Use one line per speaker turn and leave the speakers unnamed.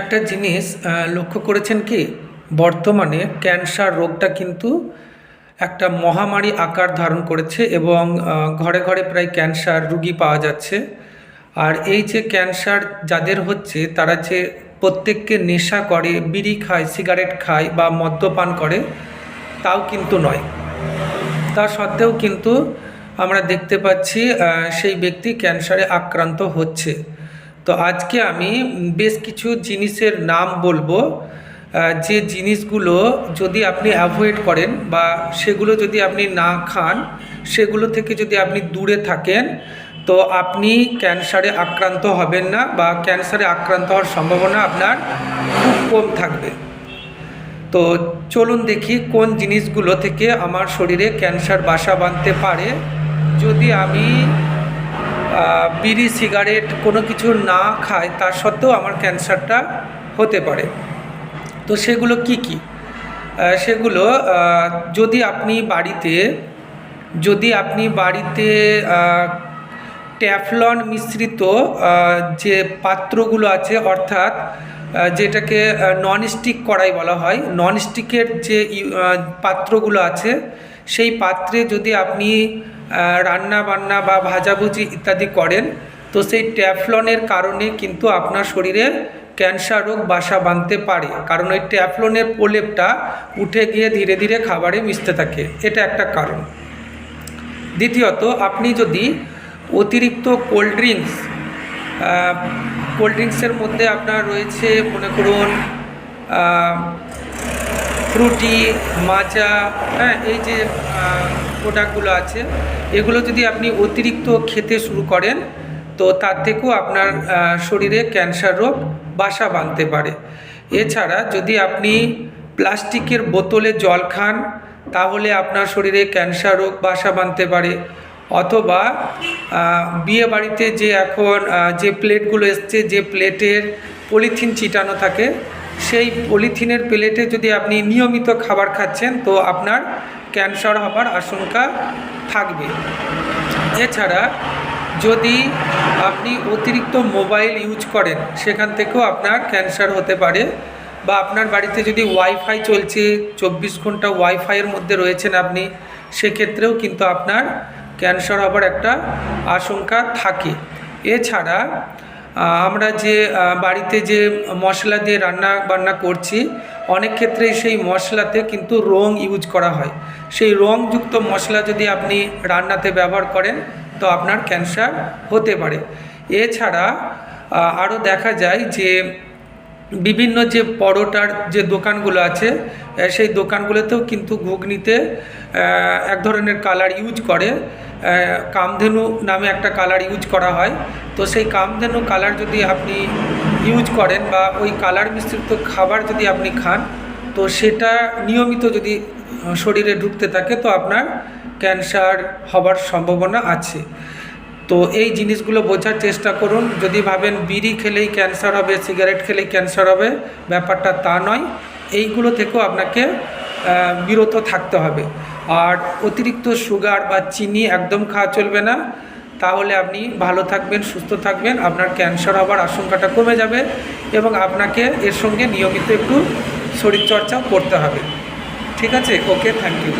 একটা জিনিস লক্ষ্য করেছেন কি? বর্তমানে ক্যান্সার রোগটা কিন্তু একটা মহামারী আকার ধারণ করেছে এবং ঘরে ঘরে প্রায় ক্যান্সার রুগী পাওয়া যাচ্ছে। আর এই যে ক্যান্সার যাদের হচ্ছে, তারা যে প্রত্যেককে নেশা করে, বিড়ি খায়, সিগারেট খায় বা মদ্যপান করে, তাও কিন্তু নয়। তা সত্ত্বেও কিন্তু আমরা দেখতে পাচ্ছি সেই ব্যক্তি ক্যান্সারে আক্রান্ত হচ্ছে। তো আজকে আমি বেশ কিছু জিনিসের নাম বলব যে জিনিসগুলো যদি আপনি অ্যাভয়েড করেন বা সেগুলো যদি আপনি না খান, সেগুলো থেকে যদি আপনি দূরে থাকেন, তো আপনি ক্যান্সারে আক্রান্ত হবেন না বা ক্যান্সারে আক্রান্ত হওয়ার সম্ভাবনা আপনার খুব কম থাকবে। তো চলুন দেখি কোন জিনিসগুলো থেকে আমার শরীরে ক্যান্সার বাসা বাঁধতে পারে। যদি আমি বিড়ি, সিগারেট কোনো কিছু না খায়, তা সত্ত্বেও আমার ক্যান্সারটা হতে পারে। তো সেগুলো কি কি? সেগুলো যদি আপনি বাড়িতে, যদি আপনি বাড়িতে ট্যাফলন মিশ্রিত যে পাত্রগুলো আছে, অর্থাৎ যেটাকে নন স্টিক কড়াই বলা হয় নন স্টিকের যে পাত্রগুলো আছে, সেই পাত্রে যদি আপনি রান্না বান্না বা ভাজাভুজি ইত্যাদি করেন, তো সেই ট্যাফলনের কারণে কিন্তু আপনার শরীরে ক্যান্সার রোগ বাসা বাঁধতে পারে। কারণ ওই ট্যাফলনের প্রলেপটা উঠে গিয়ে ধীরে ধীরে খাবারে মিশতে থাকে। এটা একটা কারণ। দ্বিতীয়ত, আপনি যদি অতিরিক্ত কোল্ড ড্রিঙ্কস কোল্ড ড্রিঙ্কসের মধ্যে আপনার রয়েছে, মনে করুন ফ্রুটি, মাজা হ্যাঁ এই যে প্রোডাক্টগুলো আছে, এগুলো যদি আপনি অতিরিক্ত খেতে শুরু করেন, তো তার থেকেও আপনার শরীরে ক্যান্সার রোগ বাসা বাঁধতে পারে। এছাড়া যদি আপনি প্লাস্টিকের বোতলে জল খান, তাহলে আপনার শরীরে ক্যান্সার রোগ বাসা বাঁধতে পারে। অথবা বিয়ে বাড়িতে যে এখন যে প্লেটগুলো এসছে, যে প্লেটের পলিথিন চিটানো থাকে সেই পলিথিনের প্লেটে যদি আপনি নিয়মিত খাবার খাচ্ছেন, তো আপনার ক্যান্সার হবার আশঙ্কা থাকবে। এছাড়া যদি আপনি অতিরিক্ত মোবাইল ইউজ করেন, সেখান থেকেও আপনার ক্যান্সার হতে পারে। বা আপনার বাড়িতে যদি ওয়াইফাই চলছে, চব্বিশ ঘণ্টা ওয়াইফাইয়ের মধ্যে রয়েছেন আপনি, সেক্ষেত্রেও কিন্তু আপনার ক্যান্সার হবার একটা আশঙ্কা থাকে। এছাড়া আমরা যে বাড়িতে যে মশলা দিয়ে রান্না বান্না করছি, অনেক ক্ষেত্রেই সেই মশলাতে কিন্তু রং ইউজ করা হয়। সেই রংযুক্ত মশলা যদি আপনি রান্নাতে ব্যবহার করেন, তো আপনার ক্যান্সার হতে পারে। এছাড়া আরও দেখা যায় যে, বিভিন্ন যে পরোটার যে দোকানগুলো আছে সেই দোকানগুলোতেও কিন্তু ঘুগনিতে এক ধরনের কালার ইউজ করে। কামধেনু নামে একটা কালার ইউজ করা হয়। তো সেই কামধেনু কালার যদি আপনি ইউজ করেন বা ওই কালার মিশ্রিত খাবার যদি আপনি খান, তো সেটা নিয়মিত যদি শরীরে ঢুকতে থাকে, তো আপনার ক্যান্সার হবার সম্ভাবনা আছে। তো এই জিনিসগুলো বোঝার চেষ্টা করুন। যদি ভাবেন বিড়ি খেলেই ক্যান্সার হবে সিগারেট খেলেই ক্যান্সার হবে, ব্যাপারটা তা নয়। এইগুলো থেকেও আপনাকে বিরত থাকতে হবে। আর অতিরিক্ত সুগার বা চিনি একদম খাওয়া চলবে না। তাহলে আপনি ভালো থাকবেন, সুস্থ থাকবেন, আপনার ক্যান্সার হওয়ার আশঙ্কাটা কমে যাবে এবং আপনাকে এর সঙ্গে নিয়মিত একটু শরীরচর্চাও করতে হবে। ঠিক আছে? Okay thank you